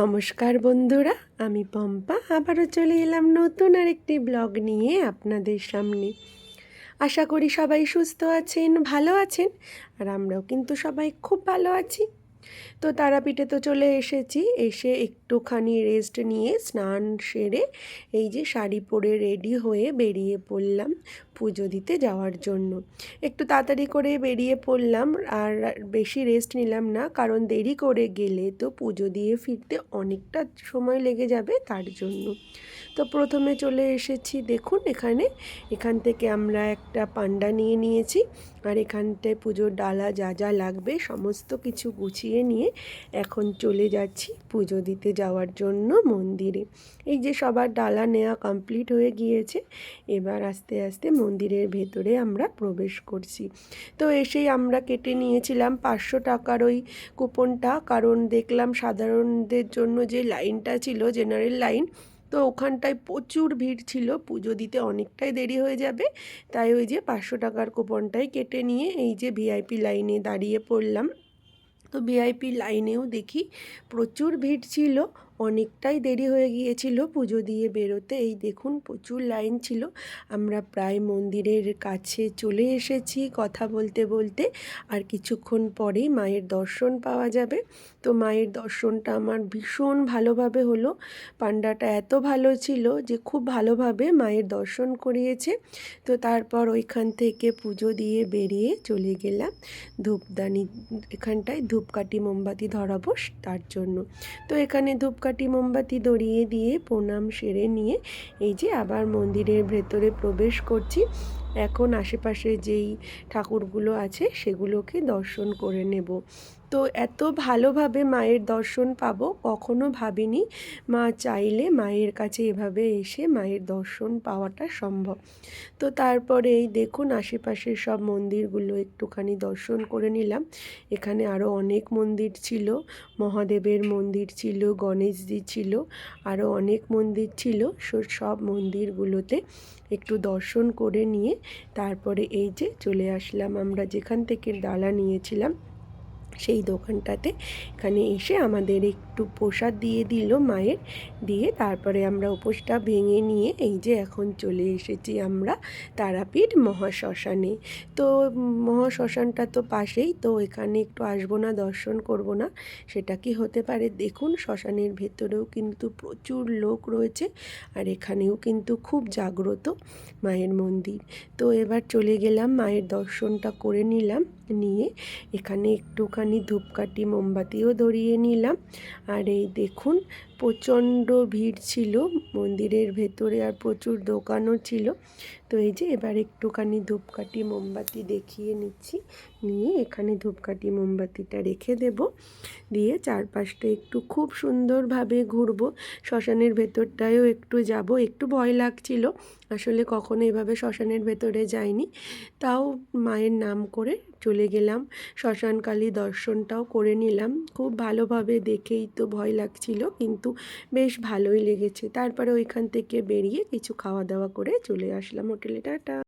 নমস্কার বন্ধুরা, আমি পম্পা। আবারও চলে এলাম নতুন আর একটি ব্লগ নিয়ে আপনাদের সামনে। আশা করি সবাই সুস্থ আছেন, ভালো আছেন, আর আমরাও কিন্তু সবাই খুব ভালো আছি। তো তারাপীঠে তো চলে এসেছি। এসে একটুখানি রেস্ট নিয়ে স্নান সেরে এই যে শাড়ি পরে রেডি হয়ে বেরিয়ে পড়লাম পুজো দিতে যাওয়ার জন্য। একটু তাড়াতাড়ি করে বেরিয়ে পড়লাম আর বেশি রেস্ট নিলাম না কারণ দেরি করে গেলে তো পুজো দিয়ে ফিরতে অনেকটা সময় লেগে যাবে তার জন্য। তো প্রথমে চলে এসেছি দেখুন এখানে। এখান থেকে আমরা একটা পান্ডা নিয়ে নিয়েছি। আর এখানটায় পুজোর ডালা যা যা লাগবে সমস্ত কিছু গুছিয়ে নিয়ে এখন চলে যাচ্ছি পুজো দিতে যাওয়ার জন্য মন্দিরে। এই যে সবার ডালা নেওয়া কমপ্লিট হয়ে গিয়েছে, এবার আস্তে আস্তে মন্দিরের ভেতরে আমরা প্রবেশ করছি। তো এসেই আমরা কেটে নিয়েছিলাম পাঁচশো টাকার ওই কুপনটা, কারণ দেখলাম সাধারণদের জন্য যে লাইনটা ছিল জেনারেল লাইন তো ওখানটায় প্রচুর ভিড় ছিল। পুজো দিতে অনেকটাই দেরি হয়ে যাবে, তাই ওই যে পাঁচশো টাকার কুপনটাই কেটে নিয়ে এই যে ভিআইপি লাইনে দাঁড়িয়ে পড়লাম। তো ভিআইপি লাইনেও দেখি প্রচুর ভিড় ছিল অনেকটাই দেরি হয়ে গিয়েছিল পুজো দিয়ে বেরোতে। এই দেখুন প্রচুর লাইন ছিল। আমরা প্রায় মন্দিরের কাছে চলে এসেছি কথা বলতে বলতে। আর কিছুক্ষণ পরেই মায়ের দর্শন পাওয়া যাবে। তো মায়ের দর্শনটা আমার ভীষণ ভালোভাবে হলো। পান্ডাটা এত ভালো ছিল যে খুব ভালোভাবে মায়ের দর্শন করিয়েছে। তো তারপর ওইখান থেকে পুজো দিয়ে বেরিয়ে চলে গেলাম ধূপদানি, এখানটায় ধূপকাঠি, মোমবাতি ধরাবো তার জন্য। তো এখানে ধূপকাঠি মোমবাতি দড়িয়ে দিয়ে প্রণাম সেরে নিয়ে এই যে আবার মন্দিরের ভেতরে প্রবেশ করছি। এখন আশেপাশে যেই ঠাকুরগুলো আছে সেগুলোকে দর্শন করে নেব। তো এত ভালোভাবে মায়ের দর্শন পাবো কখনো ভাবিনি। মা চাইলে মায়ের কাছে এভাবে এসে মায়ের দর্শন পাওয়াটা সম্ভব। তো তারপরে এই দেখুন আশেপাশের সব মন্দিরগুলো একটুখানি দর্শন করে নিলাম। এখানে আরও অনেক মন্দির ছিল, মহাদেবের মন্দির ছিল, গণেশজি ছিল আরও অনেক মন্দির ছিল। সব মন্দিরগুলোতে একটু দর্শন করে নিয়ে তারপরে এই যে চলে আসলাম আমরা যেখান থেকে ডালা নিয়েছিলাম। সেই দোকানটাতে। এখানে এসে আমাদের একটু প্রসাদ দিয়ে দিল মায়ের। দিয়ে তারপরে আমরা উপোসটা ভেঙে নিয়ে এই যে এখন চলে এসেছি আমরা তারাপীঠ মহাশ্মশানে। তো মহাশ্মশানটা তো পাশেই, তো এখানে একটু আসব না, দর্শন করব না, সেটা কি হতে পারে? দেখুন, শ্মশানের ভেতরেও কিন্তু প্রচুর লোক রয়েছে আর এখানেও কিন্তু খুব জাগ্রত মায়ের মন্দির। তো এবার চলে গেলাম, মায়ের দর্শনটা করে নিলাম, নিয়ে এখানে একটুখানি ধূপকাঠি মোমবাতিও ধরিয়ে নিলাম। আর এই দেখুন প্রচণ্ড ভিড় ছিল, মন্দিরের ভেতরে আর প্রচুর দোকানও ছিল। তো এই যে এবার একটুখানি ধূপকাঠি, মোমবাতি দেখিয়ে নিচ্ছি। নিয়ে এখানে ধূপকাঠি, মোমবাতিটা রেখে দেব। দিয়ে চারপাশটা একটু খুব সুন্দরভাবে ঘুরবো। শ্মশানের ভেতরটায়ও একটু যাব। একটু ভয় লাগছিল। আসলে কখনো এভাবে শ্মশানের ভেতরে যাইনি। তাও মায়ের নাম করে চলে গেলাম। শ্মশানকালী দর্শনটাও করে নিলাম। খুব ভালোভাবে দেখেই তো ভয় লাগছিল। কিন্তু বেশ ভালোই লেগেছে। তারপরে ওইখান থেকে বেরিয়ে কিছু খাওয়া দাওয়া করে চলে আসলাম হোটেলে। টাটা!